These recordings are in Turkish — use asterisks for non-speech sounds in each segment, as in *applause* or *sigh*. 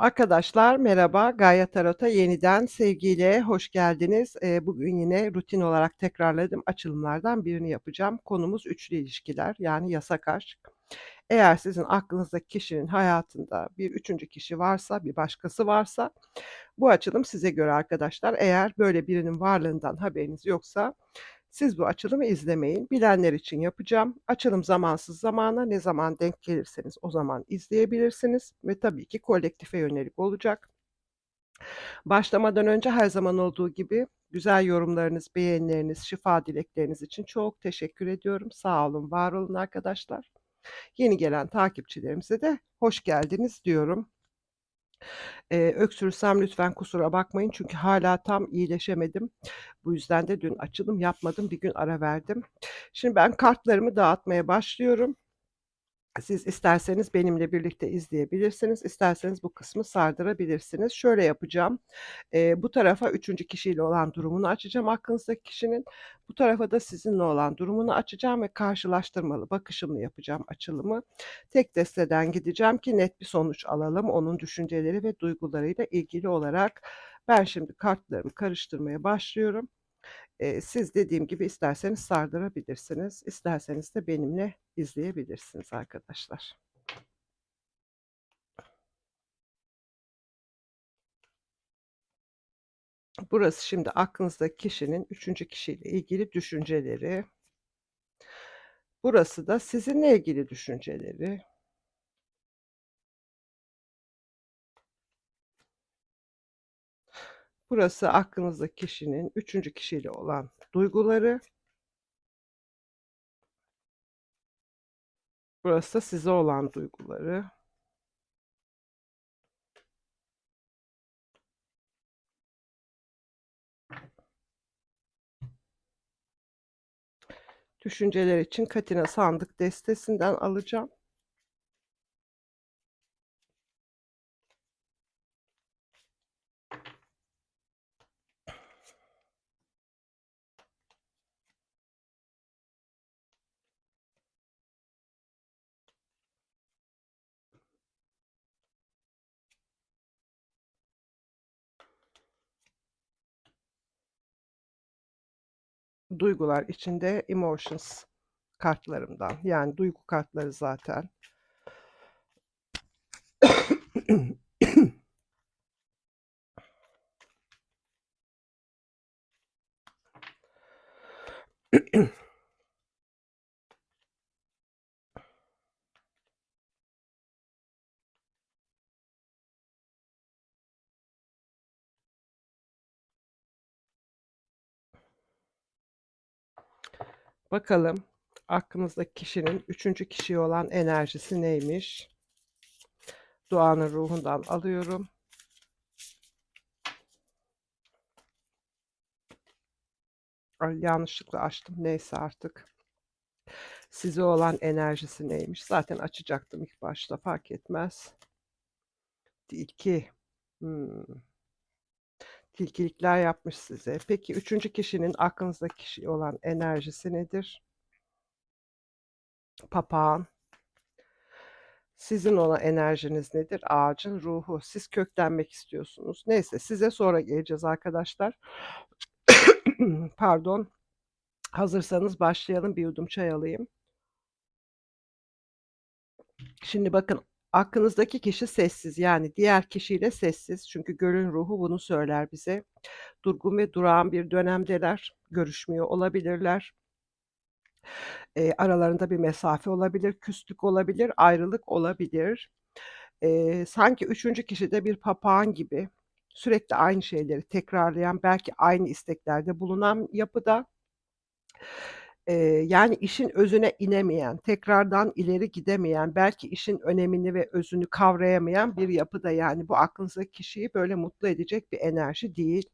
Arkadaşlar merhaba, Gaye Tarot'a yeniden sevgiyle hoş geldiniz. Eee, bugün yine rutin olarak tekrarladığım açılımlardan birini yapacağım. Konumuz üçlü ilişkiler yani yasak aşk. Eğer sizin aklınızdaki kişinin hayatında bir üçüncü kişi varsa, bir başkası varsa bu açılım size göre arkadaşlar. Eğer böyle birinin varlığından haberiniz yoksa siz bu açılımı izlemeyin. Bilenler için yapacağım. Açılım zamansız zamana ne zaman denk gelirseniz o zaman izleyebilirsiniz ve tabii ki kolektife yönelik olacak. Başlamadan önce her zaman olduğu gibi güzel yorumlarınız, beğenileriniz, şifa dilekleriniz için çok teşekkür ediyorum. Sağ olun, var olun arkadaşlar. Yeni gelen takipçilerimize de hoş geldiniz diyorum. Eee, öksürürsem lütfen kusura bakmayın çünkü hâlâ tam iyileşemedim. Bu yüzden de dün açılım yapmadım, bir gün ara verdim. Şimdi ben kartlarımı dağıtmaya başlıyorum. Siz isterseniz benimle birlikte izleyebilirsiniz, isterseniz bu kısmı sardırabilirsiniz. Şöyle yapacağım, eee, bu tarafa üçüncü kişiyle olan durumunu açacağım aklınızdaki kişinin. Bu tarafa da sizinle olan durumunu açacağım ve karşılaştırmalı bakışımla yapacağım açılımı. Tek desteden gideceğim ki net bir sonuç alalım onun düşünceleri ve duygularıyla ilgili olarak. Ben şimdi kartlarımı karıştırmaya başlıyorum. Siz dediğim gibi isterseniz sardırabilirsiniz, isterseniz de benimle izleyebilirsiniz arkadaşlar. Burası şimdi aklınızdaki kişinin üçüncü kişiyle ilgili düşünceleri. Burası da sizinle ilgili düşünceleri. Burası aklınızdaki kişinin üçüncü kişiyle olan duyguları. Burası da size olan duyguları. Düşünceler için Katina sandık destesinden alacağım. Duygular içinde emotions kartlarımdan. Yani duygu kartları zaten. Bakalım aklınızdaki kişinin üçüncü kişiye olan enerjisi neymiş? Duanın ruhundan alıyorum. Ay, yanlışlıkla açtım. Neyse artık. Size olan enerjisi neymiş? Zaten açacaktım ilk başta fark etmez. Tilki. Hmm. Tilkilikler yapmış size. Peki üçüncü kişinin aklınızdaki kişi olan enerjisi nedir? Papağan. Sizin olan enerjiniz nedir? Ağacın ruhu. Siz köklenmek istiyorsunuz. Neyse size sonra geleceğiz arkadaşlar. *coughs* Pardon. Hazırsanız başlayalım. Bir yudum çay alayım. Şimdi bakın aklınızdaki kişi sessiz yani diğer kişiyle sessiz. Çünkü gölün ruhu bunu söyler bize. Durgun ve durağan bir dönemdeler. Görüşmüyor olabilirler. Eee, aralarında bir mesafe olabilir, küslük olabilir, ayrılık olabilir. Eee, sanki üçüncü kişi de bir papağan gibi sürekli aynı şeyleri tekrarlayan, belki aynı isteklerde bulunan yapıda. Eee, yani işin özüne inemeyen, tekrardan ileri gidemeyen, belki işin önemini ve özünü kavrayamayan bir yapıda. Yani bu aklınızdaki kişiyi böyle mutlu edecek bir enerji değil.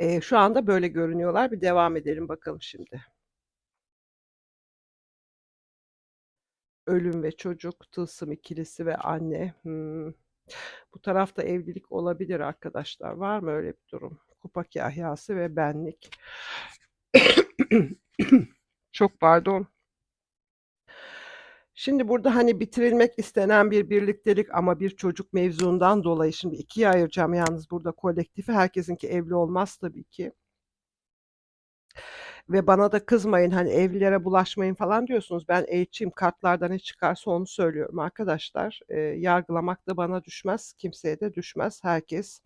Eee, şu anda böyle görünüyorlar. Bir devam edelim bakalım şimdi. Ölüm ve çocuk, tılsım ikilisi ve anne. Hımm. Bu tarafta evlilik olabilir arkadaşlar. Var mı öyle bir durum? Kupa kahyası ve benlik. *clears throat* Çok pardon. Şimdi burada, hani, bitirilmek istenen bir birliktelik ama bir çocuk mevzundan dolayı şimdi 2'ye ayıracağım yalnız burada kolektifi. Herkesinki evli olmaz tabii ki. Ve bana da kızmayın, hani, evlilere bulaşmayın falan diyorsunuz. Ben elçiyim, kartlardan ne çıkarsa onu söylüyorum arkadaşlar. Eee, yargılamak da bana düşmez, kimseye de düşmez. Herkes,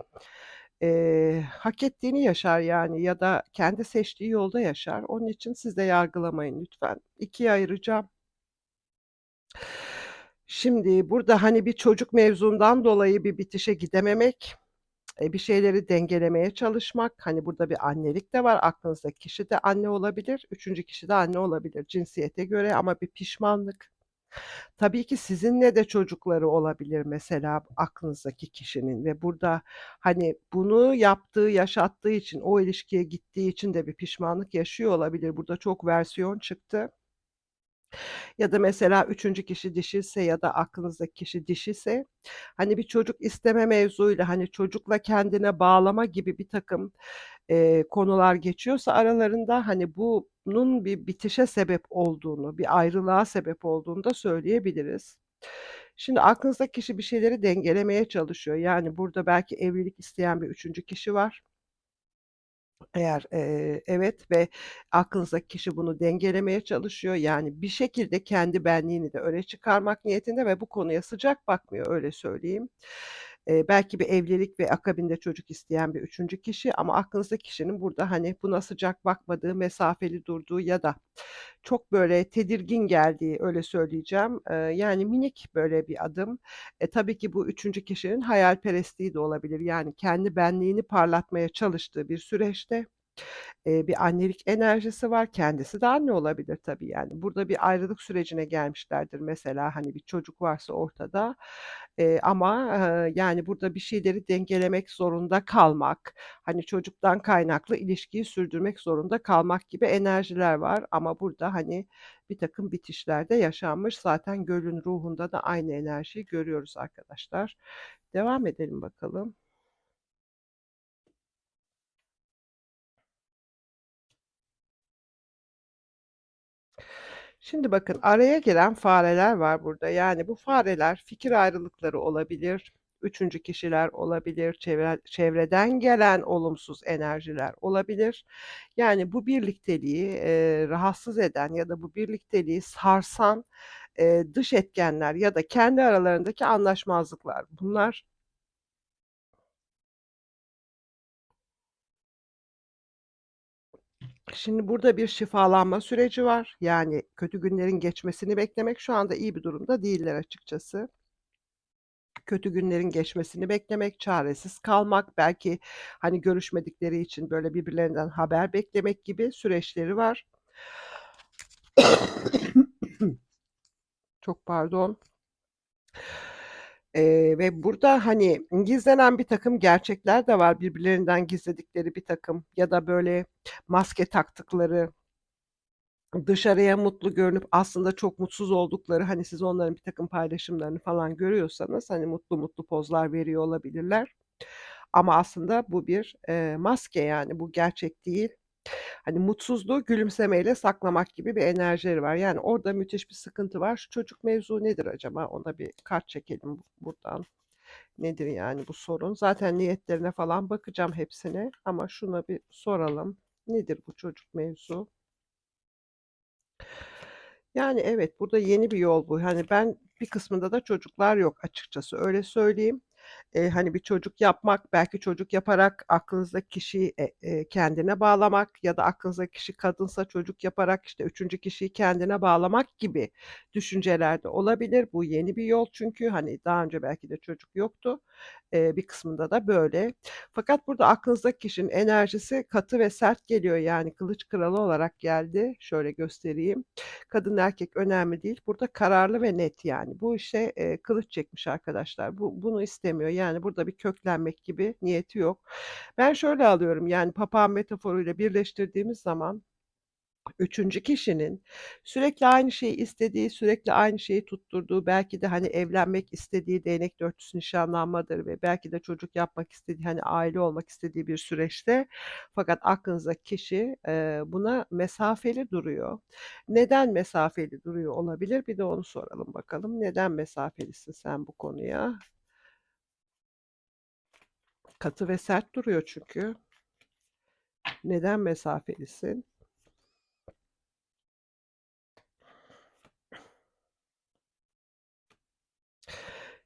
eee, hak ettiğini yaşar yani ya da kendi seçtiği yolda yaşar. Onun için siz de yargılamayın lütfen. 2'ye ayıracağım. Şimdi burada, hani, bir çocuk mevzundan dolayı bir bitişe gidememek, eee, bir şeyleri dengelemeye çalışmak, hani, burada bir annelik de var, aklınızdaki kişi de anne olabilir, 3'üncü kişi de anne olabilir cinsiyete göre ama bir pişmanlık. Tabii ki sizinle de çocukları olabilir mesela aklınızdaki kişinin ve burada, hani, bunu yaptığı, yaşattığı için, o ilişkiye gittiği için de bir pişmanlık yaşıyor olabilir. Burada çok versiyon çıktı. Ya da mesela 3'üncü kişi dişiyse ya da aklınızdaki kişi dişiyse, hani, bir çocuk isteme mevzuyla, hani, çocukla kendine bağlama gibi birtakım, eee, konular geçiyorsa aralarında, hani, bunun bir bitişe sebep olduğunu, bir ayrılığa sebep olduğunu da söyleyebiliriz. Şimdi aklınızdaki kişi bir şeyleri dengelemeye çalışıyor. Yani, burada belki evlilik isteyen bir 3'üncü kişi var. Eğer, eee, evet ve aklınızdaki kişi bunu dengelemeye çalışıyor, yani, bir şekilde kendi benliğini de öne çıkarmak niyetinde ve bu konuya sıcak bakmıyor, öyle söyleyeyim. Eee, belki bir evlilik ve akabinde çocuk isteyen bir 3'üncü kişi ama aklınızdaki kişinin burada, hani, buna sıcak bakmadığı, mesafeli durduğu ya da çok, böyle, tedirgin geldiği, öyle söyleyeceğim. Eee, yani, minik, böyle, bir adım. E, tabii ki bu 3'üncü kişinin hayalperestliği de olabilir. Yani, kendi benliğini parlatmaya çalıştığı bir süreçte Eee, bir annelik enerjisi var. Kendisi de anne olabilir tabii, yani. Burada bir ayrılık sürecine gelmişlerdir mesela, hani, bir çocuk varsa ortada. Eee, ama, eee, yani, burada bir şeyleri dengelemek zorunda kalmak, hani, çocuktan kaynaklı ilişkiyi sürdürmek zorunda kalmak gibi enerjiler var ama burada, hani, birtakım bitişler de yaşanmış. Zaten gölün ruhunda da aynı enerjiyi görüyoruz arkadaşlar. Devam edelim bakalım. Şimdi bakın, araya giren fareler var burada. Yani bu fareler fikir ayrılıkları olabilir, 3'üncü kişiler olabilir, çevre çevreden gelen olumsuz enerjiler olabilir. Yani bu birlikteliği, eee, rahatsız eden ya da bu birlikteliği sarsan, eee, dış etkenler ya da kendi aralarındaki anlaşmazlıklar bunlar. Şimdi burada bir şifalanma süreci var. Yani kötü günlerin geçmesini beklemek. Şu anda iyi bir durumda değiller açıkçası. Kötü günlerin geçmesini beklemek, çaresiz kalmak, belki, hani, görüşmedikleri için, böyle, birbirlerinden haber beklemek gibi süreçleri var. *coughs* Çok pardon. Eee, ve burada, hani, gizlenen birtakım gerçekler de var. Birbirlerinden gizledikleri birtakım ya da, böyle, maske taktıkları dışarıya mutlu görünüp aslında çok mutsuz oldukları, hani, siz onların birtakım paylaşımlarını falan görüyorsanız, hani, mutlu mutlu pozlar veriyor olabilirler. Ama aslında bu bir, eee, maske, yani, bu gerçek değil. Hani, mutsuzluğu gülümsemeyle saklamak gibi bir enerjileri var. Yani, orada müthiş bir sıkıntı var. Şu çocuk mevzu nedir acaba? Ona bir kart çekelim buradan. Nedir yani bu sorun? Zaten niyetlerine falan bakacağım hepsine ama şuna bir soralım. Nedir bu çocuk mevzu? Yani, evet, burada yeni bir yol bu. Hani, ben bir kısmında da çocuklar yok açıkçası, öyle söyleyeyim. Eee, hani, bir çocuk yapmak, belki çocuk yaparak aklınızdaki kişiyi, e eee, kendine bağlamak ya da aklınızdaki kişi kadınsa çocuk yaparak, işte, 3'üncü kişiyi kendine bağlamak gibi düşünceler de olabilir. Bu yeni bir yol çünkü, hani, daha önce belki de çocuk yoktu. Eee, bir kısmında da böyle. Fakat burada aklınızdaki kişinin enerjisi katı ve sert geliyor, yani, kılıç kralı olarak geldi. Şöyle göstereyim. Kadın erkek önemli değil. Burada kararlı ve net, yani. Bu işe, eee, kılıç çekmiş arkadaşlar. Bu bunu istemiyor. Yani, burada bir köklenmek gibi niyeti yok. Ben şöyle alıyorum, yani, papağan metaforuyla birleştirdiğimiz zaman Üçüncü kişinin sürekli aynı şeyi istediği, sürekli aynı şeyi tutturduğu, belki de, hani, evlenmek istediği, değnek dörtüsü nişanlanmadır ve belki de çocuk yapmak istediği, hani, aile olmak istediği bir süreçte fakat aklınızdaki kişi, eee, buna mesafeli duruyor. Neden mesafeli duruyor olabilir? Bir de onu soralım bakalım. Neden mesafelisin sen bu konuya? Katı ve sert duruyor çünkü. Neden mesafelisin?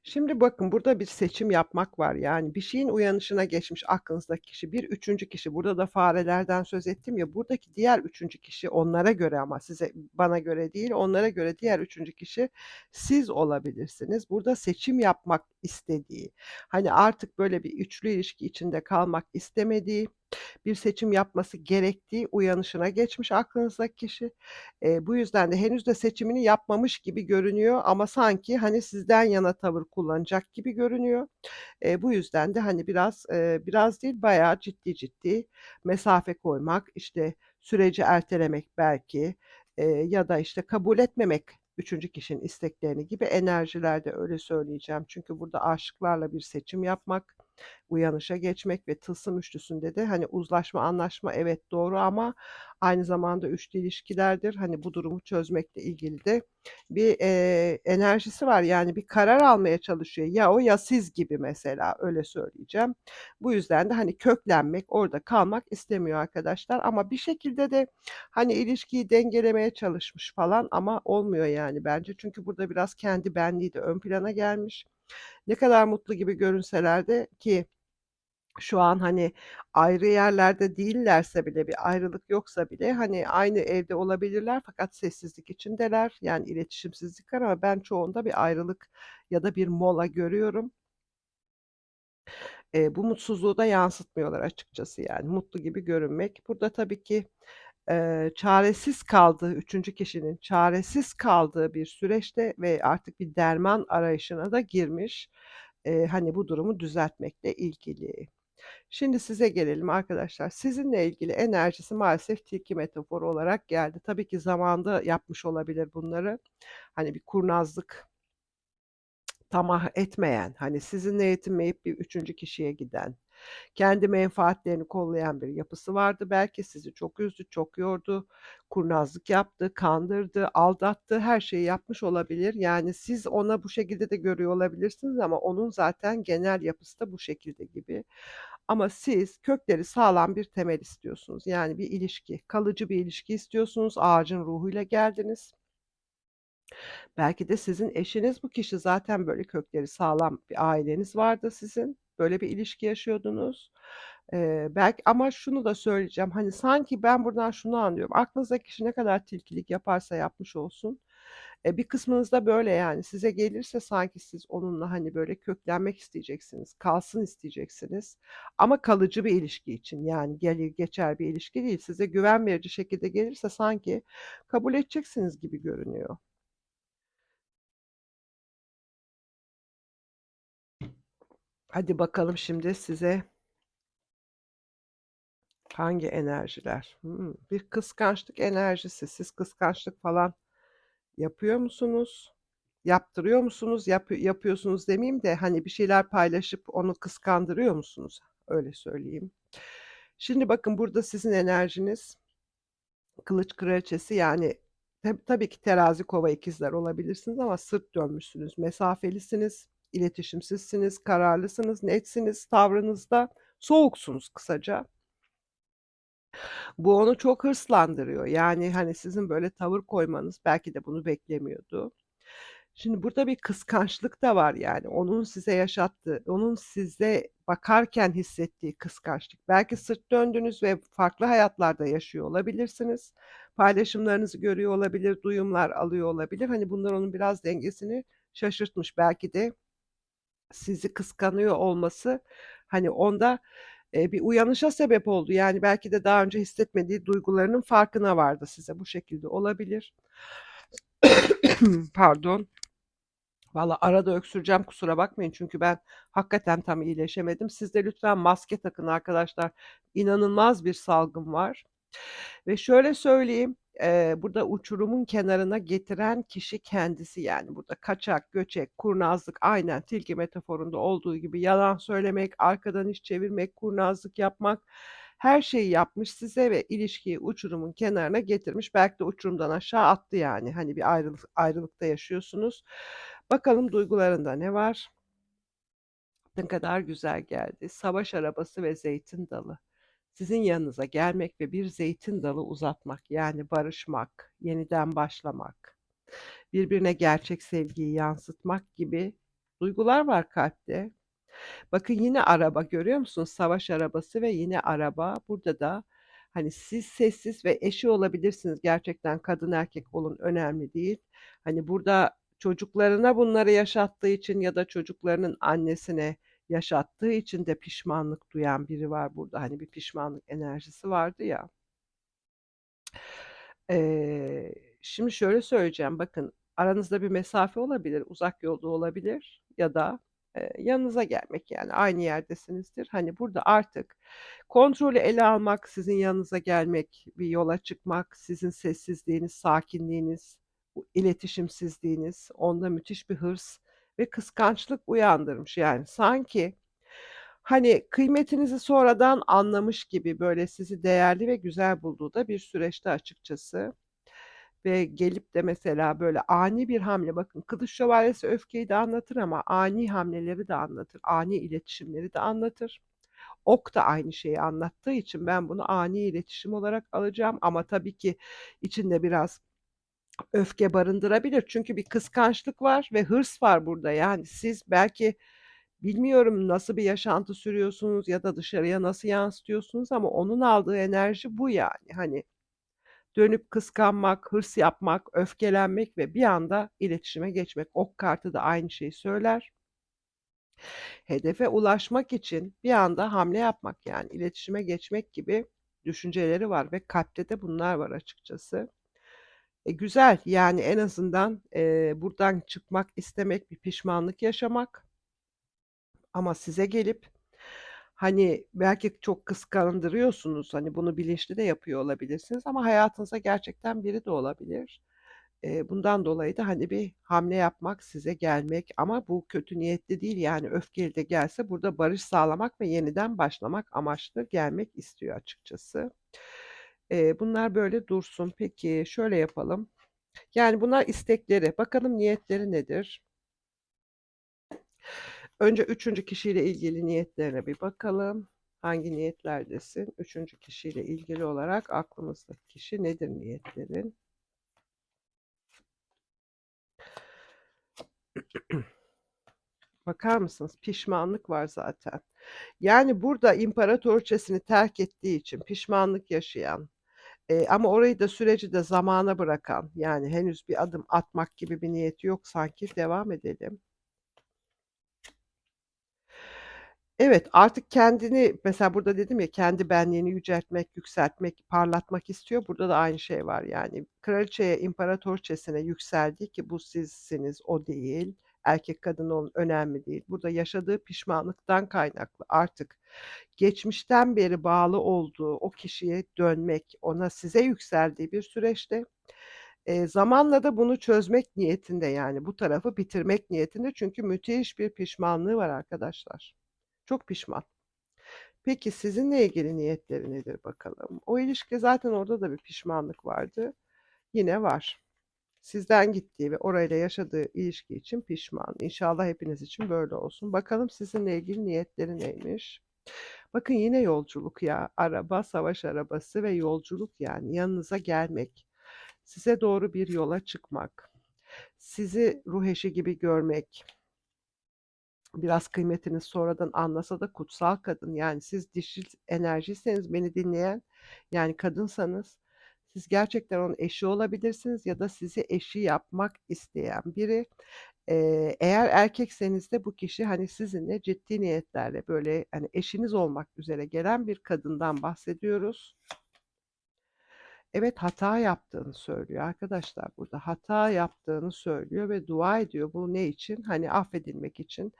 Şimdi bakın, burada bir seçim yapmak var. Yani bir şeyin uyanışına geçmiş aklınızdaki kişi, bir üçüncü kişi. Burada da farelerden söz ettim ya, buradaki diğer üçüncü kişi onlara göre ama size bana göre değil, onlara göre diğer üçüncü kişi siz olabilirsiniz. Burada seçim yapmak istediği, hani, artık böyle bir üçlü ilişki içinde kalmak istemediği, bir seçim yapması gerektiği uyanışına geçmiş aklınızdaki kişi. Eee, bu yüzden de henüz de seçimini yapmamış gibi görünüyor ama sanki, hani, sizden yana tavır kullanacak gibi görünüyor. Eee, bu yüzden de, hani, biraz, eee, biraz değil bayağı ciddi ciddi mesafe koymak, işte, süreci ertelemek belki, eee, ya da, işte, kabul etmemek üçüncü kişinin isteklerini gibi enerjilerde, öyle söyleyeceğim. Çünkü burada aşıklarla bir seçim yapmak, uyanışa geçmek ve tılsım üçlüsünde de, hani, uzlaşma, anlaşma evet doğru ama aynı zamanda üçlü ilişkilerdir. Hani, bu durumu çözmekle ilgili de bir, eee, enerjisi var. Yani bir karar almaya çalışıyor. Ya o ya siz gibi mesela, öyle söyleyeceğim. Bu yüzden de, hani, köklenmek, orada kalmak istemiyor arkadaşlar ama bir şekilde de, hani, ilişkiyi dengelemeye çalışmış falan ama olmuyor yani bence. Çünkü burada biraz kendi benliği de ön plana gelmiş. Ne kadar mutlu gibi görünseler de ki şu an, hani, ayrı yerlerde değillerse bile, bir ayrılık yoksa bile, hani, aynı evde olabilirler fakat sessizlik içindeler. Yani iletişimsizlik var ama ben çoğunda bir ayrılık ya da bir mola görüyorum. Eee, bu mutsuzluğu da yansıtmıyorlar açıkçası yani mutlu gibi görünmek. Burada tabii ki, eee, çaresiz kaldığı, üçüncü kişinin çaresiz kaldığı bir süreçte ve artık bir derman arayışına da girmiş, eee, hani, bu durumu düzeltmekle ilgili. Şimdi size gelelim arkadaşlar. Sizinle ilgili enerjisi maalesef tilki metaforu olarak geldi. Tabii ki zamanında yapmış olabilir bunları. Hani, bir kurnazlık tamah etmeyen, hani, sizinle yetinmeyip bir üçüncü kişiye giden, kendi menfaatlerini kollayan bir yapısı vardı belki. Sizi çok üzdü, çok yordu, kurnazlık yaptı, kandırdı, aldattı, her şeyi yapmış olabilir. Yani siz ona bu şekilde de görüyor olabilirsiniz ama onun zaten genel yapısı da bu şekilde gibi. Ama siz kökleri sağlam bir temel istiyorsunuz. Yani bir ilişki, kalıcı bir ilişki istiyorsunuz. Ağacın ruhuyla geldiniz. Belki de sizin eşiniz bu kişi. Zaten böyle kökleri sağlam bir aileniz vardı sizin. Böyle bir ilişki yaşıyordunuz. Eee, belki ama şunu da söyleyeceğim, hani, sanki ben buradan şunu anlıyorum. Aklınızdaki kişi ne kadar tilkilik yaparsa yapmış olsun, eee, bir kısmınız da böyle yani. Size gelirse sanki siz onunla, hani, böyle köklenmek isteyeceksiniz, kalsın isteyeceksiniz ama kalıcı bir ilişki için. Yani gelir geçer bir ilişki değil. Size güven verici şekilde gelirse sanki kabul edeceksiniz gibi görünüyor. Hadi bakalım şimdi size hangi enerjiler? Hımm, bir kıskançlık enerjisi. Siz kıskançlık falan yapıyor musunuz? Yaptırıyor musunuz? Yapı yapıyorsunuz demeyeyim de, hani, bir şeyler paylaşıp onu kıskandırıyor musunuz? Öyle söyleyeyim. Şimdi bakın burada sizin enerjiniz Kılıç kraliçesi, yani, tab tabii ki terazi, kova, ikizler olabilirsiniz ama sırt dönmüşsünüz, mesafelisiniz, iletişimsizsiniz, kararlısınız, netsiniz, tavrınızda soğuksunuz kısaca. Bu onu çok hırslandırıyor. Yani, hani, sizin böyle tavır koymanız belki de bunu beklemiyordu. Şimdi burada bir kıskançlık da var yani. Onun size yaşattığı, onun size bakarken hissettiği kıskançlık. Belki sırt döndünüz ve farklı hayatlarda yaşıyor olabilirsiniz. Paylaşımlarınızı görüyor olabilir, duyumlar alıyor olabilir. Hani, bunlar onun biraz dengesini şaşırtmış. Belki de sizi kıskanıyor olması, hani, onda, eee, bir uyanışa sebep oldu. Yani, belki de daha önce hissetmediği duygularının farkına vardı. Size bu şekilde olabilir. *coughs* Pardon. Valla arada öksüreceğim, kusura bakmayın çünkü ben hakikaten tam iyileşemedim. Siz de lütfen maske takın arkadaşlar. İnanılmaz bir salgın var ve şöyle söyleyeyim, eee, burada uçurumun kenarına getiren kişi kendisi, yani, burada kaçak, göçek, kurnazlık aynen tilki metaforunda olduğu gibi yalan söylemek, arkadan iş çevirmek, kurnazlık yapmak, her şeyi yapmış size ve ilişkiyi uçurumun kenarına getirmiş. Belki de uçurumdan aşağı attı, yani. Hani, bir ayrılık ayrılıkta yaşıyorsunuz. Bakalım duygularında ne var? Ne kadar güzel geldi. Savaş arabası ve zeytin dalı. Sizin yanınıza gelmek ve bir zeytin dalı uzatmak, yani barışmak, yeniden başlamak, birbirine gerçek sevgiyi yansıtmak gibi duygular var kalpte. Bakın yine araba görüyor musunuz? Savaş arabası ve yine araba. Burada da, hani, siz sessiz ve eşi olabilirsiniz. Gerçekten kadın erkek olun önemli değil. Hani, burada çocuklarına bunları yaşattığı için ya da çocuklarının annesine yaşattığı için de pişmanlık duyan biri var burada. Hani, bir pişmanlık enerjisi vardı ya. Eee, şimdi şöyle söyleyeceğim, bakın aranızda bir mesafe olabilir, uzak yolda olabilir ya da, eee, yanınıza gelmek, yani aynı yerdesinizdir. Hani, burada artık kontrolü ele almak, sizin yanınıza gelmek, bir yola çıkmak, sizin sessizliğiniz, sakinliğiniz, iletişimsizliğiniz onda müthiş bir hırs ve kıskançlık uyandırmış. Yani sanki, hani, kıymetinizi sonradan anlamış gibi, böyle, sizi değerli ve güzel bulduğu da bir süreçte açıkçası ve gelip de mesela, böyle, ani bir hamle bakın Kılıç Şövalyesi öfkeyi de anlatır ama ani hamleleri de anlatır, ani iletişimleri de anlatır. Ok da aynı şeyi anlattığı için ben bunu ani iletişim olarak alacağım ama tabii ki içinde biraz öfke barındırabilir. Çünkü bir kıskançlık var ve hırs var burada. Yani siz belki bilmiyorum nasıl bir yaşantı sürüyorsunuz ya da dışarıya nasıl yansıtıyorsunuz ama onun aldığı enerji bu yani. Hani, dönüp kıskanmak, hırs yapmak, öfkelenmek ve bir anda iletişime geçmek. Ok kartı da aynı şeyi söyler. Hedefe ulaşmak için bir anda hamle yapmak, yani iletişime geçmek gibi düşünceleri var ve kalpte de bunlar var açıkçası. E, güzel, yani en azından, eee, buradan çıkmak istemek, bir pişmanlık yaşamak ama size gelip, hani, belki çok kıskandırıyorsunuz, hani, bunu bilinçli de yapıyor olabilirsiniz ama hayatınıza gerçekten biri de olabilir. Eee, bundan dolayı da, hani, bir hamle yapmak, size gelmek ama bu kötü niyetli değil, yani öfkeli de gelse burada barış sağlamak ve yeniden başlamak amaçlı gelmek istiyor açıkçası. Eee, bunlar böyle dursun. Peki, şöyle yapalım, yani bunlar istekleri, bakalım niyetleri nedir? Önce 3'üncü kişiyle ilgili niyetlerine bir bakalım. Hangi niyetlerdesin? 3'üncü kişiyle ilgili olarak aklımızdaki kişi nedir niyetlerin? Bakar mısınız? Pişmanlık var zaten. Yani burada imparatoriçesini terk ettiği için pişmanlık yaşayan, eee, ama orayı da süreci de zamana bırakan, yani henüz bir adım atmak gibi bir niyeti yok sanki. Devam edelim. Evet, artık kendini mesela burada dedim ya, kendi benliğini yüceltmek, yükseltmek, parlatmak istiyor. Burada da aynı şey var yani. Kraliçeye, imparatoriçesine yükseldi ki bu sizsiniz, o değil. Erkek kadın olun, önemli değil. Burada yaşadığı pişmanlıktan kaynaklı artık geçmişten beri bağlı olduğu o kişiye dönmek, ona size yükseldiği bir süreçte, eee, zamanla da bunu çözmek niyetinde, yani bu tarafı bitirmek niyetinde. Çünkü müthiş bir pişmanlığı var arkadaşlar. Çok pişman. Peki sizinle ilgili niyetleri nedir bakalım? O ilişki zaten orada da bir pişmanlık vardı. Yine var. Sizden gittiği ve orayla yaşadığı ilişki için pişman. İnşallah hepiniz için böyle olsun. Bakalım sizinle ilgili niyetleri neymiş? Bakın yine yolculuk ya. Araba, savaş arabası ve yolculuk yani yanınıza gelmek. Size doğru bir yola çıkmak. Sizi ruh eşi gibi görmek. Biraz kıymetini sonradan anlasa da kutsal kadın, yani siz dişil enerjiyseniz beni dinleyen, yani kadınsanız siz gerçekten onun eşi olabilirsiniz ya da sizi eşi yapmak isteyen biri. Eee, eğer erkekseniz de bu kişi, hani, sizinle ciddi niyetlerle, böyle, hani, eşiniz olmak üzere gelen bir kadından bahsediyoruz. Evet, hata yaptığını söylüyor arkadaşlar burada. Hata yaptığını söylüyor ve dua ediyor. Bu ne için? Hani affedilmek için.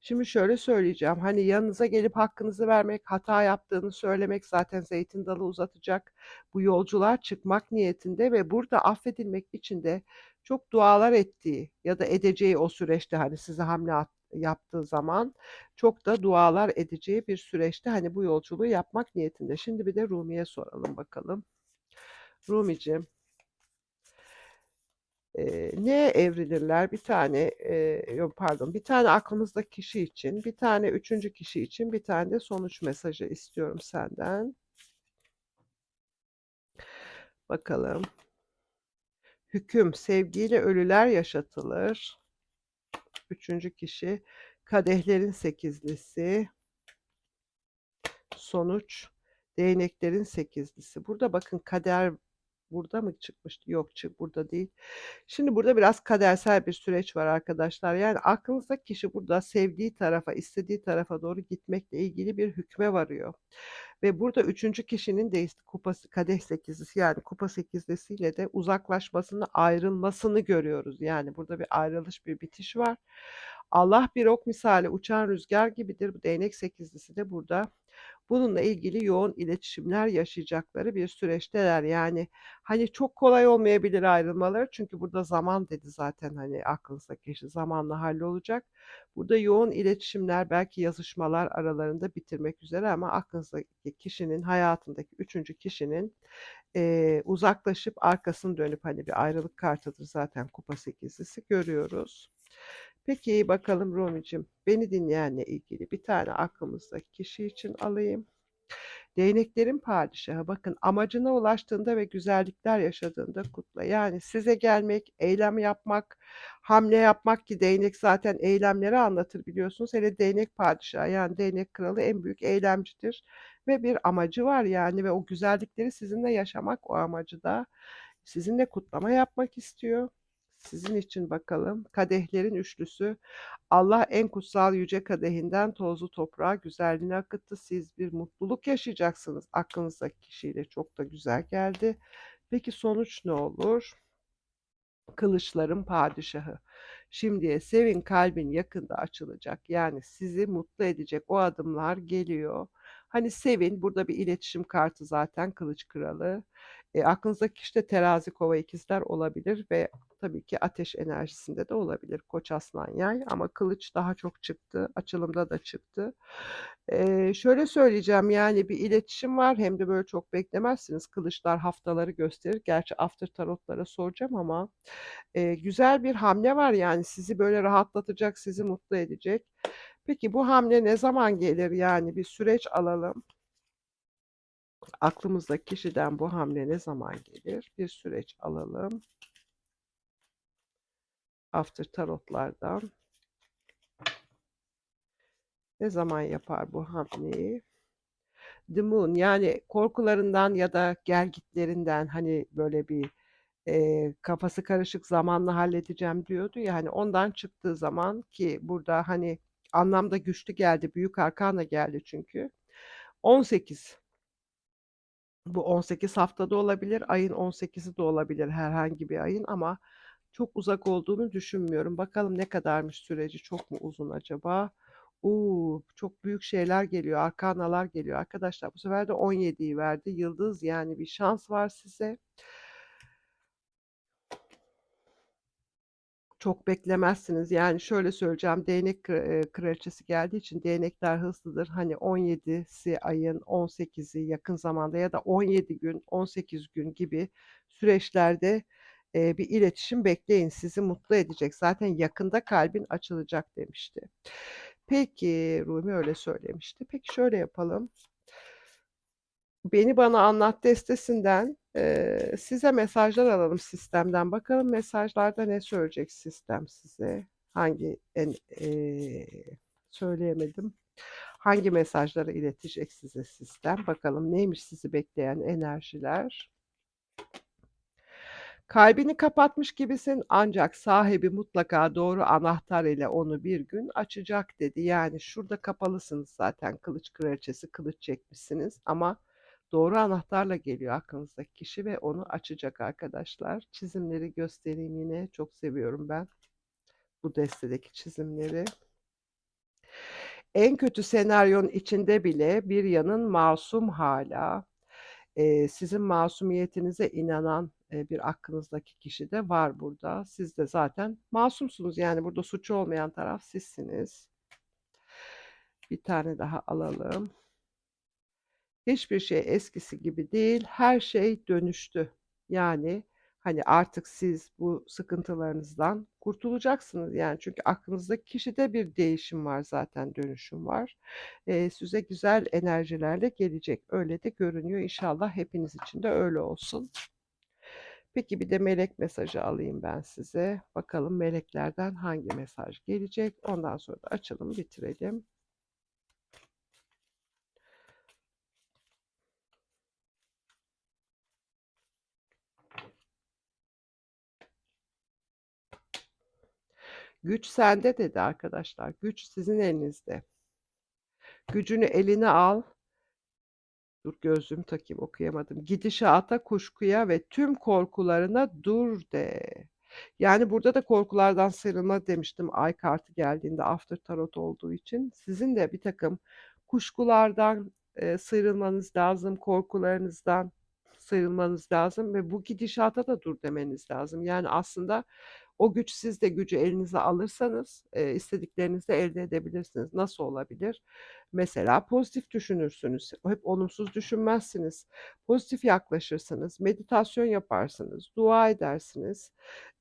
Şimdi şöyle söyleyeceğim. Hani yanınıza gelip hakkınızı vermek, hata yaptığını söylemek zaten zeytin dalı uzatacak. Bu yolculuğa çıkmak niyetinde ve burada affedilmek için de çok dualar ettiği ya da edeceği o süreçte hani size hamle at- yaptığı zaman çok da dualar edeceği bir süreçte hani bu yolculuğu yapmak niyetinde. Şimdi bir de Rumi'ye soralım bakalım. Rumicim, eee, neye evrilirler? Bir tane, yok pardon, bir tane aklımızdaki kişi için, bir tane üçüncü kişi için, bir tane de sonuç mesajı istiyorum senden. Bakalım. Hüküm, sevgiyle ölüler yaşatılır. Üçüncü kişi, kadehlerin sekizlisi. Sonuç, değneklerin sekizlisi. Burada bakın kader burada mı çıkmıştı? Yok, çık burada değil. Şimdi burada biraz kadersel bir süreç var arkadaşlar. Yani aklınızdaki kişi burada sevdiği tarafa, istediği tarafa doğru gitmekle ilgili bir hükme varıyor. Ve burada üçüncü kişinin de kupası, kadeh sekizlisi yani kupa sekizlisiyle de uzaklaşmasını, ayrılmasını görüyoruz. Yani burada bir ayrılış, bir bitiş var. Allah bir ok misali uçan rüzgar gibidir. Bu değnek sekizlisi de burada bununla ilgili yoğun iletişimler yaşayacakları bir süreçteler. Yani hani çok kolay olmayabilir ayrılmaları çünkü burada zaman dedi zaten hani aklınızdaki kişi zamanla hallolacak. Burada yoğun iletişimler belki yazışmalar aralarında bitirmek üzere ama aklınızdaki kişinin hayatındaki üçüncü kişinin eee, uzaklaşıp arkasını dönüp hani bir ayrılık kartıdır zaten kupa sekizlisi görüyoruz. Peki bakalım Romicim, beni dinleyenle ilgili bir tane aklımızdaki kişi için alayım. Değneklerin padişahı bakın amacına ulaştığında ve güzellikler yaşadığında kutla. Yani size gelmek, eylem yapmak, hamle yapmak ki değnek zaten eylemleri anlatır biliyorsunuz. Hele değnek padişahı yani değnek kralı en büyük eylemcidir ve bir amacı var yani ve o güzellikleri sizinle yaşamak o amacı da sizinle kutlama yapmak istiyor. Sizin için bakalım kadehlerin üçlüsü Allah en kutsal yüce kadehinden tozlu toprağa güzelliğini akıttı. Siz bir mutluluk yaşayacaksınız aklınızdaki kişiyle. Çok da güzel geldi. Peki sonuç ne olur? Kılıçların padişahı. Şimdiye sevin kalbin yakında açılacak. Yani sizi mutlu edecek o adımlar geliyor. Hani sevin burada bir iletişim kartı zaten kılıç kralı. E, aklınızdaki kişi de terazi kova ikizler olabilir ve tabii ki ateş enerjisinde de olabilir. Koç aslan yay ama kılıç daha çok çıktı. Açılımda da çıktı. Eee, şöyle söyleyeceğim yani bir iletişim var hem de böyle çok beklemezsiniz. Kılıçlar haftaları gösterir. Gerçi after tarotlara soracağım ama eee, güzel bir hamle var yani sizi böyle rahatlatacak, sizi mutlu edecek. Peki bu hamle ne zaman gelir? Yani bir süreç alalım. Aklımızdaki kişiden bu hamle ne zaman gelir? Bir süreç alalım. After tarotlardan. Ne zaman yapar bu hamleyi? The Moon yani korkularından ya da gelgitlerinden hani böyle bir eee, kafası karışık zamanla halledeceğim diyordu ya hani ondan çıktığı zaman ki burada hani anlamda güçlü geldi büyük arkana geldi çünkü 18 bu 18 haftada olabilir ayın 18'i de olabilir herhangi bir ayın ama çok uzak olduğunu düşünmüyorum. Bakalım ne kadarmış süreci çok mu uzun acaba? Oo, çok büyük şeyler geliyor, arkanalar geliyor arkadaşlar. Bu sefer de 17'yi verdi. Yıldız yani bir şans var size. Çok beklemezsiniz. Yani şöyle söyleyeceğim. Değnek kra- kraliçesi geldiği için değnekler hızlıdır. Hani 17'si ayın 18'i yakın zamanda ya da 17 gün, 18 gün gibi süreçlerde bir iletişim bekleyin. Sizi mutlu edecek. Zaten yakında kalbin açılacak demişti. Peki Rumi öyle söylemişti. Peki şöyle yapalım. Beni Bana Anlat destesinden eee, size mesajlar alalım sistemden. Bakalım mesajlarda ne söyleyecek sistem size? Hangi en eee, söyleyemedim. Hangi mesajları iletecek size sistem? Bakalım neymiş sizi bekleyen enerjiler? Kalbini kapatmış gibisin ancak sahibi mutlaka doğru anahtar ile onu bir gün açacak dedi. Yani şurada kapalısınız zaten kılıç kraliçesi kılıç çekmişsiniz ama doğru anahtarla geliyor aklınızdaki kişi ve onu açacak arkadaşlar. Çizimleri göstereyim yine. Çok seviyorum ben bu destedeki çizimleri. En kötü senaryonun içinde bile bir yanın masum hala eee, sizin masumiyetinize inanan, eee, bir aklınızdaki kişi de var burada. Siz de zaten masumsunuz. Yani burada suçu olmayan taraf sizsiniz. Bir tane daha alalım. Hiçbir şey eskisi gibi değil. Her şey dönüştü. Yani, hani, artık siz bu sıkıntılarınızdan kurtulacaksınız, yani. Çünkü aklınızdaki kişide bir değişim var zaten, dönüşüm var. Eee, size güzel enerjilerle gelecek. Öyle de görünüyor. İnşallah hepiniz için de öyle olsun. Peki, bir de melek mesajı alayım ben size. Bakalım meleklerden hangi mesaj gelecek? Ondan sonra da açalım, bitirelim. Güç sende dedi arkadaşlar. Güç sizin elinizde. Gücünü eline al. Dur gözlüğümü takayım okuyamadım. Gidişata, kuşkuya ve tüm korkularına dur de. Yani burada da korkulardan sıyrılma demiştim ay kartı geldiğinde after tarot olduğu için. Sizin de bir takım kuşkulardan e, sıyrılmanız lazım, korkularınızdan sıyrılmanız lazım ve bu gidişata da dur demeniz lazım. Yani aslında o güç siz de gücü elinize alırsanız e, istediklerinizi de elde edebilirsiniz. Nasıl olabilir? Mesela pozitif düşünürsünüz. Hep olumsuz düşünmezsiniz. Pozitif yaklaşırsınız. Meditasyon yaparsınız. Dua edersiniz.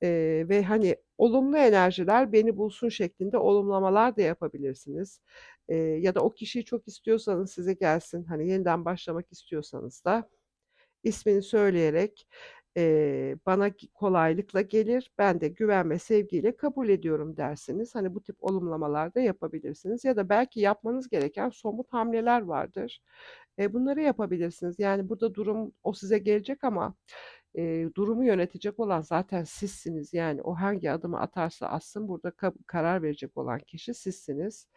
Eee, ve hani olumlu enerjiler beni bulsun şeklinde olumlamalar da yapabilirsiniz. Eee, ya da o kişiyi çok istiyorsanız size gelsin. Hani yeniden başlamak istiyorsanız da ismini söyleyerek, eee, bana kolaylıkla gelir. Ben de güven ve sevgiyle kabul ediyorum dersiniz. Hani bu tip olumlamalar da yapabilirsiniz ya da belki yapmanız gereken somut hamleler vardır. Eee, bunları yapabilirsiniz. Yani burada durum o size gelecek ama, eee, durumu yönetecek olan zaten sizsiniz. Yani o hangi adımı atarsa atsın burada karar verecek olan kişi sizsiniz.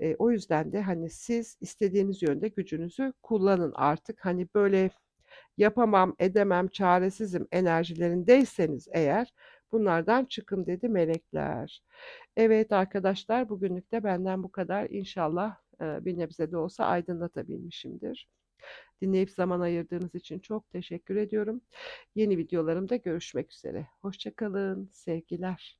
Eee, o yüzden de, hani, siz istediğiniz yönde gücünüzü kullanın artık. Hani, böyle yapamam, edemem, çaresizim enerjilerindeyseniz eğer bunlardan çıkın dedi melekler. Evet arkadaşlar bugünlük de benden bu kadar. İnşallah, eee, bir nebze de olsa aydınlatabilmişimdir. Dinleyip zaman ayırdığınız için çok teşekkür ediyorum. Yeni videolarımda görüşmek üzere. Hoşça kalın, sevgiler.